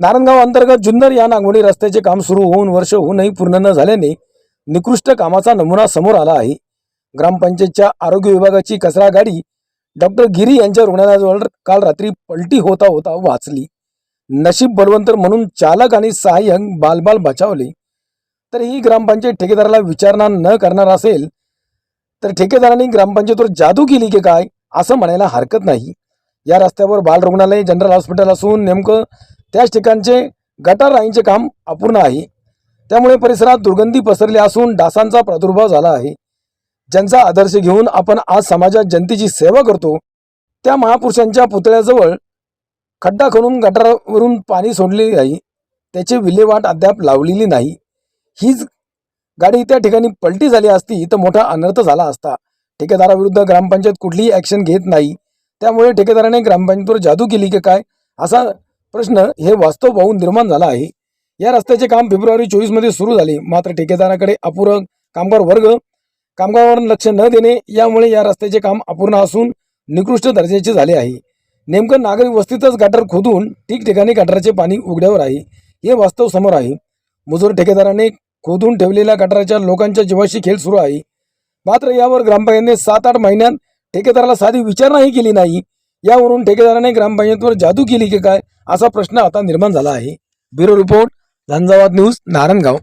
नारायणगाव अंतर्गत जुन्नर या नागवडी रस्त्याचे काम सुरू होऊन वर्ष होऊनही पूर्ण न झाल्याने निकृष्ट कामाचा नमुना समोर आला आहे. ग्रामपंचायतच्या आरोग्य विभागाची कचरा गाडी डॉक्टर गिरी यांच्या रुग्णालयाजवळ काल रात्री पलटी होता होता वाचली. नशीब बलवंतर म्हणून चालक आणि सहाय्यक बालबाल बचावले. तर ही ग्रामपंचायत ठेकेदाराला विचारणा न करणार असेल तर ठेकेदारांनी ग्रामपंचायतवर जादू केली की काय असं म्हणायला हरकत नाही. या रस्त्यावर बाल रुग्णालय जनरल हॉस्पिटल असून नेमकं त्याच ठिकाणचे गटार राईंचे काम अपूर्ण आहे. त्यामुळे परिसरात दुर्गंधी पसरली असून डासांचा प्रादुर्भाव झाला आहे. ज्यांचा आदर्श घेऊन आपण आज समाजात जनतेची सेवा करतो त्या महापुरुषांच्या पुतळ्याजवळ खड्डा खणून गटारावरून पाणी सोडलेली आहे त्याची विल्हेवाट अद्याप लावलेली नाही. हीच गाडी त्या ठिकाणी पलटी झाली असती तर मोठा अनर्थ झाला असता. ठेकेदाराविरुद्ध ग्रामपंचायत कुठलीही ॲक्शन घेत नाही. त्यामुळे ठेकेदाराने ग्रामपंचायतीवर जादू केली की काय? असा प्रश्न हे वास्तव पाहून निर्माण झाला आहे. या रस्त्याचे काम फेब्रुवारी चोवीसमध्ये सुरू झाले. मात्र ठेकेदाराकडे अपुरं कामगार वर्ग कामगारांवर लक्ष न देणे यामुळे या रस्त्याचे काम अपूर्ण असून निकृष्ट दर्जाचे झाले आहे. नेमकं नागरिक वस्तीतच गटार खोदून ठिकठिकाणी गाठराचे पाणी उघड्यावर आहे हे वास्तव समोर आहे. मुजोर ठेकेदाराने खोदून ठेवलेल्या गाठराच्या लोकांच्या जीवाशी खेळ सुरू आहे. मात्र यावर ग्रामपंचायतीने सात आठ महिन्यात ठेकेदाराला साधी विचारणाही केली नाही. यावरून ठेकेदाराने ग्रामपंचायतीवर जादू केली की काय असा प्रश्न आता निर्माण झाला आहे. Bureau report Jhanjhavat news Narayangaon.